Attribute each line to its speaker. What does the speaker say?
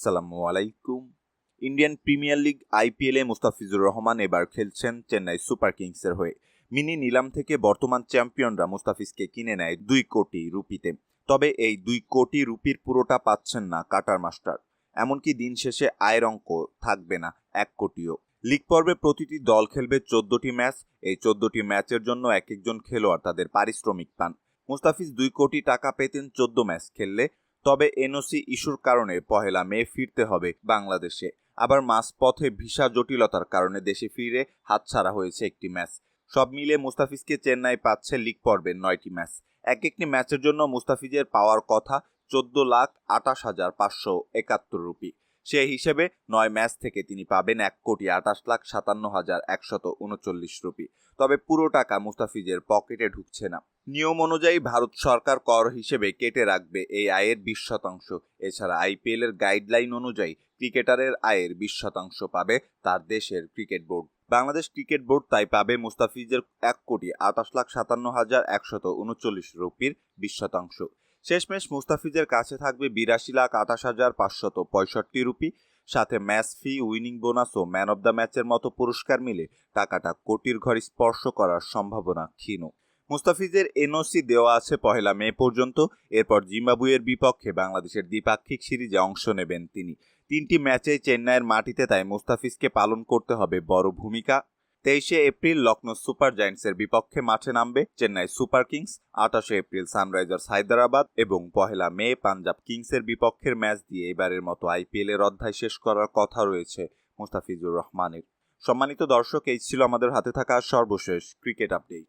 Speaker 1: আসসালামু আলাইকুম। Indian premier league আইপিএলে মুস্তাফিজুর রহমান এবার খেলছেন চেন্নাই সুপার কিংসের হয়ে। মিনি নিলাম থেকে বর্তমান চ্যাম্পিয়নরা মুস্তাফিজকে কিনে নেয় দুই কোটি রুপিতে। তবে এই দুই কোটি রুপির পুরোটা পাচ্ছেন না কাটার মাস্টার। এমনকি দিন শেষে আয়ের অঙ্ক থাকবে না এক কোটিও। লিগ পর্বে প্রতিটি দল খেলবে চোদ্দটি ম্যাচ। এই চোদ্দটি ম্যাচের জন্য এক একজন খেলোয়াড় তাদের পারিশ্রমিক পান। মুস্তাফিজ দুই কোটি টাকা পেতেন চোদ্দ ম্যাচ খেললে। তবে এনওসি ইস্যুর কারণে পহেলা মে ফিরতে হবে বাংলাদেশে। আবার মাঝপথে ভিসা জটিলতার কারণে দেশে ফিরে হাতছাড়া হয়েছে একটি ম্যাচ। সব মিলে মুস্তাফিজকে চেন্নাই পাচ্ছে লিগ পর্বের নয়টি ম্যাচ। এক একটি ম্যাচের জন্য মুস্তাফিজের পাওয়ার কথা চোদ্দ লাখ আটাশ হাজার পাঁচশো একাত্তর রুপি। সে হিসেবে নয় ম্যাচ থেকে তিনি পাবেন এক কোটি আটাশ লাখ সাতান্ন হাজার একশত উনচল্লিশ রুপি। তবে পুরো টাকা মুস্তাফিজের পকেটে ঢুকছে না। নিয়ম অনুযায়ী ভারত সরকার কর হিসেবে কেটে রাখবে এই আয়ের বিশ শতাংশ। এছাড়া আইপিএল এর গাইডলাইন অনুযায়ী ক্রিকেটারের আয়ের বিশ শতাংশ পাবে তার দেশের cricket board. Bangladesh cricket board তাই পাবে মুস্তাফিজের এক কোটি আটাশ লাখ সাতান্ন হাজার একশত উনচল্লিশ রুপির বিশ শতাংশ। শেষমেশ মুস্তাফিজের কাছে থাকবে বিরাশি লাখ আঠাশ হাজার পাঁচশত পঁয়ষট্টি রুপি। সাথে ম্যাচ ফি, উইনিং বোনাস ও ম্যান অব দ্য ম্যাচের মতো পুরস্কার মিলে টাকাটা কোটির ঘর স্পর্শ করার সম্ভাবনা ক্ষীণ। মুস্তাফিজের এনওসি দেওয়া আছে পহেলা মে পর্যন্ত, এরপর জিম্বাবুয়ের বিপক্ষে বাংলাদেশের দ্বিপাক্ষিক সিরিজে অংশ নেবেন তিনি। তিনটি ম্যাচে চেন্নাইয়ের মাটিতে তাই মুস্তাফিজকে পালন করতে হবে বড় ভূমিকা। তেইশে এপ্রিল লখনৌ সুপার জায়ান্টসের বিপক্ষে মাঠে নামবে চেন্নাই সুপার কিংস, আঠাশে এপ্রিল সানরাইজার্স হায়দ্রাবাদ এবং পহেলা মে পাঞ্জাব কিংসের বিপক্ষের ম্যাচ দিয়ে এবারের মতো আইপিএলের অধ্যায় শেষ করার কথা রয়েছে মুস্তাফিজুর রহমানের। সম্মানিত দর্শক, এই ছিল আমাদের হাতে থাকা সর্বশেষ ক্রিকেট আপডেট।